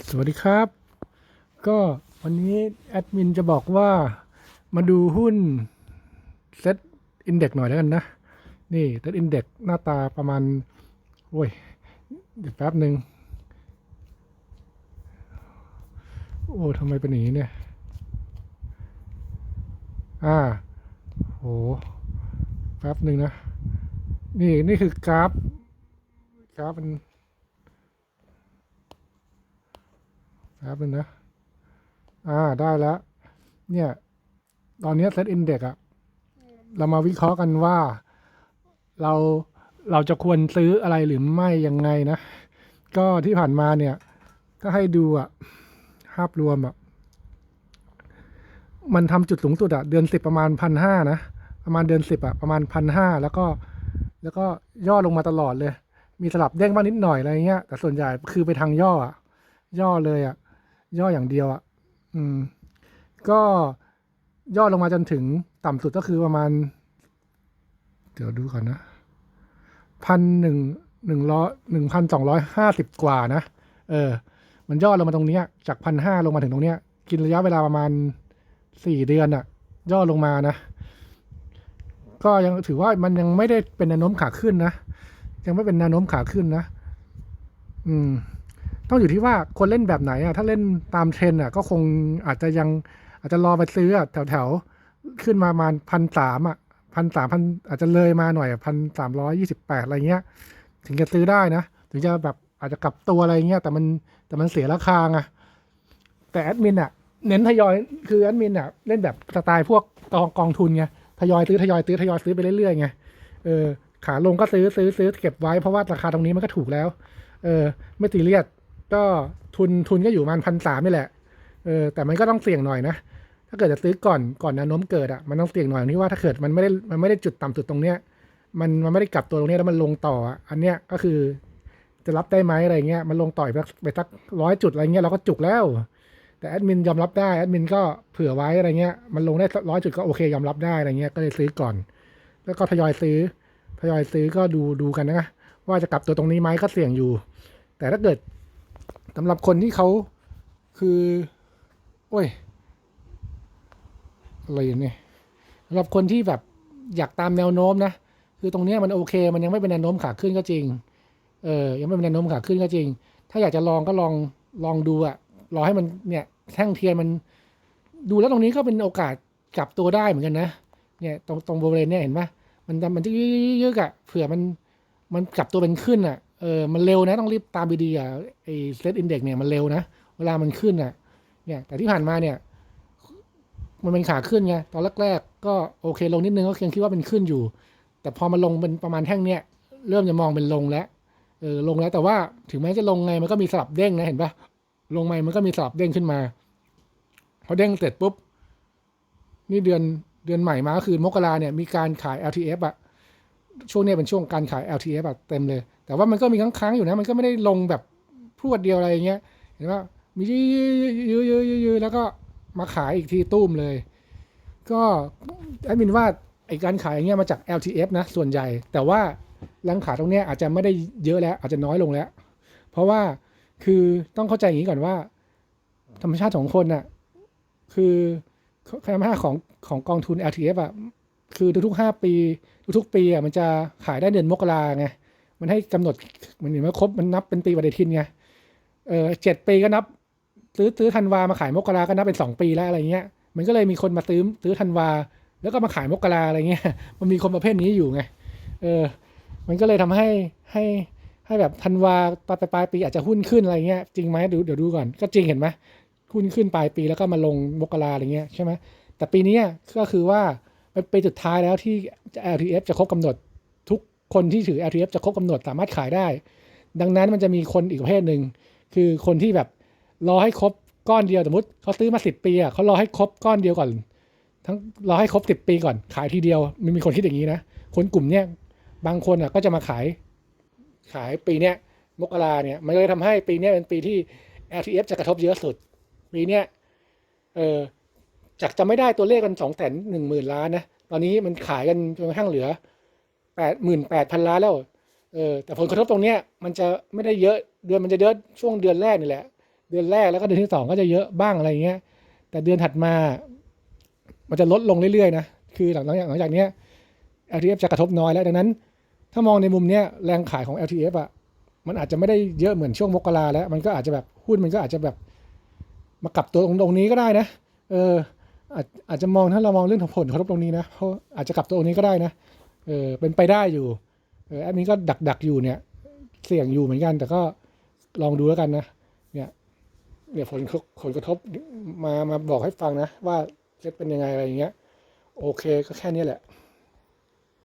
สวัสดีครับ ก็วันนี้แอดมินจะบอกว่ามาดูหุ้นเซตอินเด็กหน่อยแล้วกันนะ นี่เซตอินเด็กหน้าตาประมาณ โอ้ย เดี๋ยวแป๊บหนึ่งโอ้ทำไมเป็นอย่างนี้เนี่ย อ่าโหแป๊บหนึ่งนะ นี่ นี่คือกราฟ กราฟมัน แป๊บนึงนะ อ่าได้แล้ว เนี่ย ตอนนี้เซตอินเด็กอะเรามาวิเคราะห์กันว่าเราเราจะควรซื้ออะไรหรือไม่ยังไงนะ ก็ที่ผ่านมาเนี่ย ถ้าให้ดูอะภาพรวมอะมันทำจุดสูงสุดอะเดือนสิบประมาณพันห้านะ ประมาณเดือนสิบอะประมาณพันห้าแล้วก็ แล้วก็ย่อลงมาตลอดเลย มีสลับเด้งบ้างนิดหน่อยอะไรเงี้ยแต่ส่วนใหญ่คือไปทางย่ออะย่อเลยอะ ย่ออย่างเดียวอะ่ะ อืม ก็ย่อลงมาจนถึงต่ำสุดก็คือประมาณ เดี๋ยวดูก่อนนะพันหนึ่งหนึ่งร้อยหนึ่งพันสองร้อยห้าสิบกว่านะ เออ มันย่อลงมาตรงเนี้ยจากพันห้าลงมาถึงตรงเนี้ย กินระยะเวลาประมาณสี่เดือนอะ่ะ ย่อลงมานะ ก็ยังถือว่ามันยังไม่ได้เป็นแนวโน้มขาขึ้นนะ ยังไม่เป็นแนวโน้มขาขึ้นนะ อืม ต้องอยู่ที่ว่าคนเล่นแบบไหนอะถ้าเล่นตามเทรนอะก็คงอาจจะยังอาจจะรอไปซื้ออะแถวแถวขึ้นมาประมาณพันสามอะพันสามพันอาจจะเลยมาหน่อยพันสามร้อยยี่สิบแปดอะไรเงี้ย ถึงจะซื้อได้นะ ถึงจะแบบอาจจะกลับตัวอะไรเงี้ยแต่มันแต่มันเสียราคาไงแต่แอดมินอะเน้นทยอยคือแอดมินอะเล่นแบบสไตล์พวกกองกองทุนไงทยอยซื้อทยอยซื้อทยอยซื้อไปเรื่อยๆไงเออขาลงก็ซื้อซื้อซื้อเก็บไว้เพราะว่าราคาตรงนี้มันก็ถูกแล้ว เออ ไม่ตีเรียด ก็ทุนทุนก็อยู่ประมาณพันสามนี่แหละ เออ แต่มันก็ต้องเสี่ยงหน่อยนะ ถ้าเกิดจะซื้อก่อนก่อนแนวโน้มเกิดอะ มันต้องเสี่ยงหน่อยที่ว่าถ้าเกิดมันไม่ได้มันไม่ได้จุดต่ำสุดตรงเนี้ย มันมันไม่ได้กลับตัวตรงเนี้ยแล้วมันลงต่ออะ อันเนี้ยก็คือจะรับได้ไหมอะไรเงี้ย มันลงต่อยไปสักไปสักร้อยจุดอะไรเงี้ยเราก็จุกแล้ว แต่แอดมินยอมรับได้แอดมินก็เผื่อไว้อะไรเงี้ย มันลงได้ร้อยจุดก็โอเคยอมรับได้อะไรเงี้ย ก็เลยซื้อก่อน แล้วก็ทยอยซื้อ ทยอยซื้อก็ดูดูกันนะว่าจะกลับตัวตรงนี้ไหมก็เสี่ยงอยู่ แต่ถ้าเกิด สำหรับคนที่เขาคือ โอ้ย อะไรเนี่ยสำหรับคนที่แบบอยากตามแนวโน้มนะ คือตรงเนี้ยมันโอเค มันยังไม่เป็นแนวโน้มขาขึ้นก็จริง เออ ยังไม่เป็นแนวโน้มขาขึ้นก็จริง ถ้าอยากจะลองก็ลอง ลองดูอะรอให้มันเนี่ย แท่งเทียนมัน ดูแล้วตรงนี้ก็เป็นโอกาสกลับตัวได้เหมือนกันนะ เนี่ยตรงตรงบริเวณเนี่ยเห็นปะมันจะมันจะยึกๆอะเผื่อมัน มันกลับตัวเป็นขึ้นอะ เออมันเร็วนะต้องรีบตามดีๆอะไอ้เซตอินเด็กเนี่ยมันเร็วนะ เวลามันขึ้นอะเนี่ยแต่ที่ผ่านมาเนี่ย มันเป็นขาขึ้นไงตอนแรกๆก็โอเคลงนิดนึงก็ยังคิดว่าเป็นขึ้นอยู่ แต่พอมาลงเป็นประมาณแท่งเนี้ยเริ่มจะมองเป็นลงแล้วเออลงแล้วแต่ว่าถึงแม้จะลงไงมันก็มีสลับเด้งนะเห็นปะลงมามันก็มีสลับเด้งขึ้นมาพอเด้งเสร็จปุ๊บนี่เดือนเดือนใหม่มาก็คือมกราเนี่ยมีการขาย LTF อะช่วงเนี้ยเป็นช่วงการขาย LTF แบบเต็มเลย แต่ว่ามันก็มีค้างๆอยู่นะ มันก็ไม่ได้ลงแบบพรวดเดียวอะไรอย่างเงี้ย เห็นว่ามียืยืยืยืแล้วก็มาขายอีกทีตุ้มเลย ก็แอดมินว่าไอการขายอย่างเงี้ยมาจาก LTF นะส่วนใหญ่ แต่ว่าแรงขายตรงเนี้ยอาจจะไม่ได้เยอะแล้วอาจจะน้อยลงแล้ว เพราะว่าคือต้องเข้าใจอย่างนี้ก่อนว่า ธรรมชาติของคนน่ะคือธรรมชาติของของกองทุน LTF อะคือทุกๆห้าปี ทุกๆ ปีอะมันจะขายได้เดือนมกราไง มันให้กำหนดมันเห็นว่าครบมันนับเป็นปีปฏิทินไงเออเจ็ดปีก็นับ ซื้อซื้อธันวามาขายมกราก็นับเป็นสองปีแล้วอะไรเงี้ย มันก็เลยมีคนมาซื้อซื้อธันวา แล้วก็มาขายมกราอะไรเงี้ย มันมีคนประเภทนี้อยู่ไง เออ มันก็เลยทำให้ให้ให้แบบธันวาปลายปลายปีอาจจะหุ้นขึ้นอะไรเงี้ยจริงไหมดูเดี๋ยวดูก่อน ก็จริงเห็นไหมหุ้นขึ้นปลายปีแล้วก็มาลงมกราอะไรเงี้ยใช่ไหมแต่ปีนี้ก็คือว่าเป็นปีสุดท้ายแล้วที่ LTF จะครบกำหนด คนที่ถือ LTF จะครบกำหนดสามารถขายได้ ดังนั้นมันจะมีคนอีกประเภทหนึ่งคือคนที่แบบรอให้ครบก้อนเดียวสมมติเขาซื้อมาสิบปีอะเขารอให้ครบก้อนเดียวก่อน ทั้งรอให้ครบสิบปีก่อนขายทีเดียวมันมีคนคิดอย่างนี้นะคนกลุ่มเนี้ยบางคนอะก็จะมาขาย ขายปีเนี้ยมกราเนี่ย มันเลยทำให้ปีเนี้ยเป็นปีที่ LTF จะกระทบเยอะสุด ปีเนี้ยเออจากจะไม่ได้ตัวเลขกันสองแสนหนึ่งหมื่นล้านนะตอนนี้มันขายกันจนกระทั่งเหลือ แปดหมื่นแปดพันล้านแล้ว เออ แต่ผลกระทบตรงเนี้ยมันจะไม่ได้เยอะ เดือนมันจะเยอะช่วงเดือนแรกนี่แหละ เดือนแรกแล้วก็เดือนที่สองก็จะเยอะบ้างอะไรเงี้ย แต่เดือนถัดมา มันจะลดลงเรื่อยๆนะ คือหลังจากหลังจากเนี้ย LTF จะกระทบน้อยแล้วดังนั้น ถ้ามองในมุมเนี้ยแรงขายของ LTF อะ มันอาจจะไม่ได้เยอะเหมือนช่วงมกราแล้ว มันก็อาจจะแบบหุ้นมันก็อาจจะแบบมากลับตัวตรงตรงนี้ก็ได้นะ เอออาจอาจจะมองถ้าเรามองเรื่องของผลกระทบตรงนี้นะเขาอาจจะกลับตัวตรงนี้ก็ได้นะ เออเป็นไปได้อยู่เออแอดมินก็ดักดักอยู่เนี่ย เสี่ยงอยู่เหมือนกัน แต่ก็ลองดูแล้วกันนะ เนี่ยเนี่ยผลผลกระทบมามาบอกให้ฟังนะ ว่าเซตเป็นยังไงอะไรอย่างเงี้ย โอเคก็แค่นี้แหละ